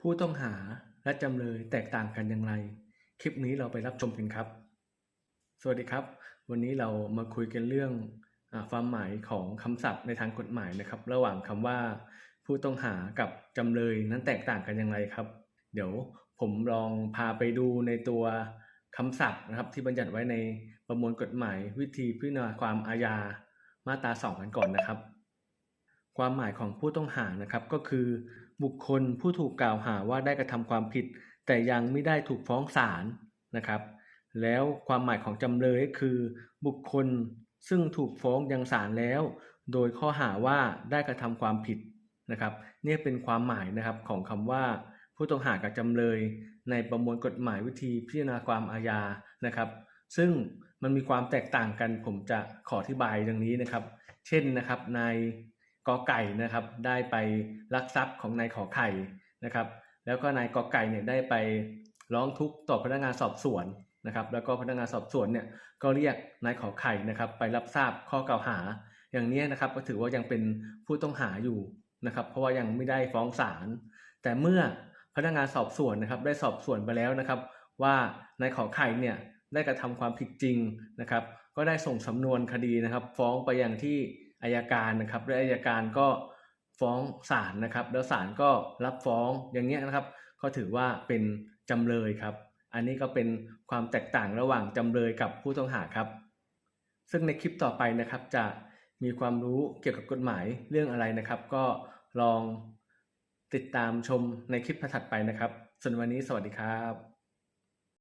ผู้ต้องหาและจำเลยแตกต่างกันอย่างไร คลิปนี้เราไปรับชมกันครับ สวัสดีครับ วันนี้เรามาคุยกันเรื่องอความหมายของคำศัพท์ในทางกฎหมายนะครับ ระหว่างคำว่า ผู้ต้องหากับจำเลยนั้นแตกต่างกันอย่างไรครับ เดี๋ยวผมลองพาไปดูในตัวคำศัพท์นะครับที่บัญญัติไว้ในประมวลกฎหมายวิธีพิจารณาความอาญามาตราสองกันก่อนนะครับ ความหมายของผู้ต้องหานะครับก็คือ บุคคลผู้ถูกกล่าวหาว่าได้กระทำความผิด แต่ยังไม่ได้ถูกฟ้องศาลนะครับ แล้วความหมายของจำเลยคือ บุคคลซึ่งถูกฟ้องยังศาลแล้ว โดยข้อหาว่าได้กระทำความผิดนะครับนี่เป็นความหมายนะครับของคำว่า ผู้ต้องหากับจำเลย ในประมวลกฎหมายวิธีพิจารณาความอาญานะครับ ซึ่งมันมีความแตกต่างกันผมจะขออธิบายดังนี้นะครับ เช่นนะครับใน กอไก่นะครับ ได้ไปลักทรัพย์ของนายขอไข่นะครับ แล้วก็นายกอไก่เนี่ยได้ไปร้องทุกข์ต่อพนักงานสอบสวนนะครับ แล้วก็พนักงานสอบสวนเนี่ยก็เรียกนายขอไข่นะครับ ไปรับทราบข้อกล่าวหา อย่างนี้นะครับก็ถือว่ายังเป็นผู้ต้องหาอยู่นะครับ เพราะว่ายังไม่ได้ฟ้องศาลแต่เมื่อพนักงานสอบสวนนะครับได้สอบสวนไปแล้วนะครับ ว่านายขอไข่เนี่ยได้กระทำความผิดจริงนะครับ ก็ได้ส่งสำนวนคดีนะครับ ฟ้องไปยังที่ อายการนะครับและอายการก็ฟ้องศาลนะครับ แล้วศาลก็รับฟ้องอย่างเงี้ยนะครับ ก็ถือว่าเป็นจำเลยครับ อันนี้ก็เป็นความแตกต่างระหว่างจำเลยกับผู้ต้องหาครับ ซึ่งในคลิปต่อไปนะครับจะมีความรู้เกี่ยวกับกฎหมายเรื่องอะไรนะครับ ก็ลองติดตามชมในคลิปถัดไปนะครับส่วนวันนี้สวัสดีครับ